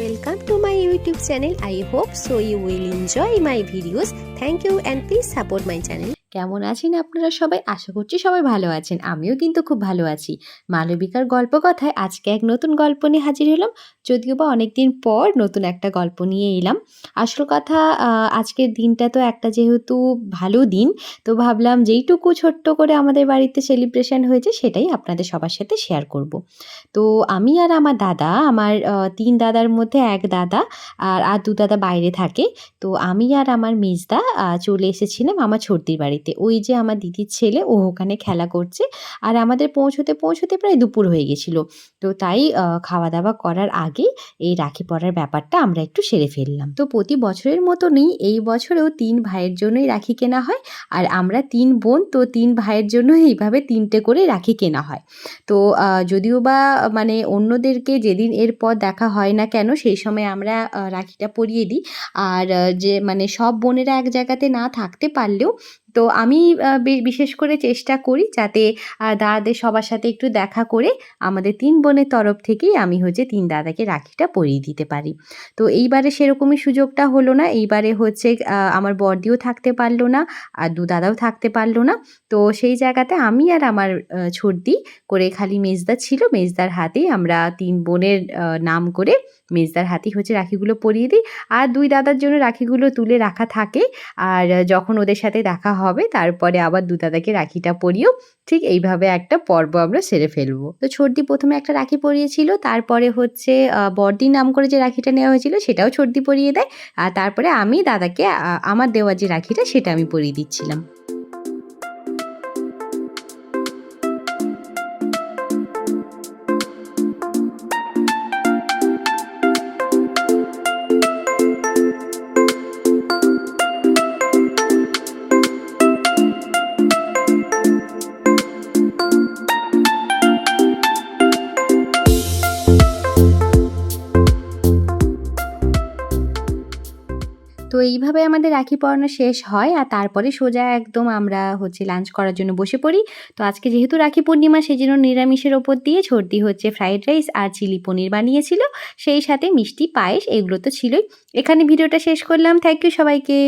Welcome to my YouTube channel. I hope so you will enjoy my videos. Thank you and please support my channel. কেমন আছেন আপনারা সবাই? আশা করছি সবাই ভালো আছেন। আমিও কিন্তু খুব ভালো আছি। মালবিকার গল্প কথায় আজকে এক নতুন গল্প নিয়ে হাজির হলাম। যদিও বা অনেকদিন পর নতুন একটা গল্প নিয়ে এলাম। আসল কথা আজকের দিনটা তো একটা যেহেতু ভালো দিন, তো ভাবলাম যেইটুকু ছোট্ট করে আমাদের বাড়িতে সেলিব্রেশন হয়েছে সেটাই আপনাদের সবার সাথে শেয়ার করব। তো আমি আর আমার দাদা, আমার তিন দাদার মধ্যে এক দাদা আর আর দু দাদা বাইরে থাকে। তো আমি আর আমার মেজদা চলে এসেছিলাম আমার ছোটদির বাড়িতে। ওই যে আমার দিদির ছেলে, ও ওখানে খেলা করছে। আর আমাদের পৌঁছতে পৌঁছতে প্রায় দুপুর হয়ে গেছিল। তো তাই খাওয়া দাওয়া করার আগে এই রাখি পরার ব্যাপারটা আমরা একটু সেরে ফেললাম। তো প্রতি বছরের মতনই এই বছরেও তিন ভাইয়ের জন্যই রাখি কেনা হয়। আর আমরা তিন বোন, তো তিন ভাইয়ের জন্য এইভাবে তিনটে করে রাখি কেনা হয়। তো যদিও বা মানে অন্যদেরকে যেদিন এরপর দেখা হয় না কেন, সেই সময় আমরা রাখিটা পরিয়ে দিই। আর যে মানে সব বোনেরা এক জায়গাতে না থাকতে পারলেও তো আমি বিশেষ করে চেষ্টা করি যাতে দাদাদের সবার সাথে একটু দেখা করে আমাদের তিন বোনের তরফ থেকেই আমি হচ্ছে তিন দাদাকে রাখিটা পরিয়ে দিতে পারি। তো এইবারে সেরকমই সুযোগটা হলো না। এইবারে হচ্ছে আমার বর্দিও থাকতে পারল না, আর দু দাদাও থাকতে পারল না। তো সেই জায়গাতে আমি আর আমার ছোটদি করে খালি মেজদা ছিল, মেজদার হাতেই আমরা তিন বোনের নাম করে মেজদার হাতেই হচ্ছে রাখিগুলো পরিয়ে দিই। আর দুই দাদার জন্য রাখিগুলো তুলে রাখা থাকে। আর যখন ওদের সাথে দেখা হবে, তারপরে আবার দু দাদাকে রাখিটা পরিয়েও ঠিক এইভাবে একটা পর্ব আমরা সেরে ফেলব। তো ছর্দি প্রথমে একটা রাখি পরিয়েছিল, তারপরে হচ্ছে বর্দি নাম করে যে রাখিটা নেওয়া হয়েছিল সেটাও ছর্দি পরিয়ে দেয়। আর তারপরে আমি দাদাকে আমার দেওয়া যে রাখিটা সেটা আমি পরিয়ে দিচ্ছিলাম। তো এইভাবে আমাদের রাখি পরানো শেষ হয় আর তারপরে সোজা একদম আমরা হচ্ছে লাঞ্চ করার জন্য বসে পড়ি। তো আজকে যেহেতু রাখি পূর্ণিমা সেই জন্য নিরামিষের ওপর দিয়ে ছর্দি হচ্ছে ফ্রাইড রাইস আর চিলি পনির বানিয়েছিল। সেই সাথে মিষ্টি, পায়েস, এগুলো তো ছিলই। এখানে ভিডিওটা শেষ করলাম। থ্যাংক ইউ সবাইকে।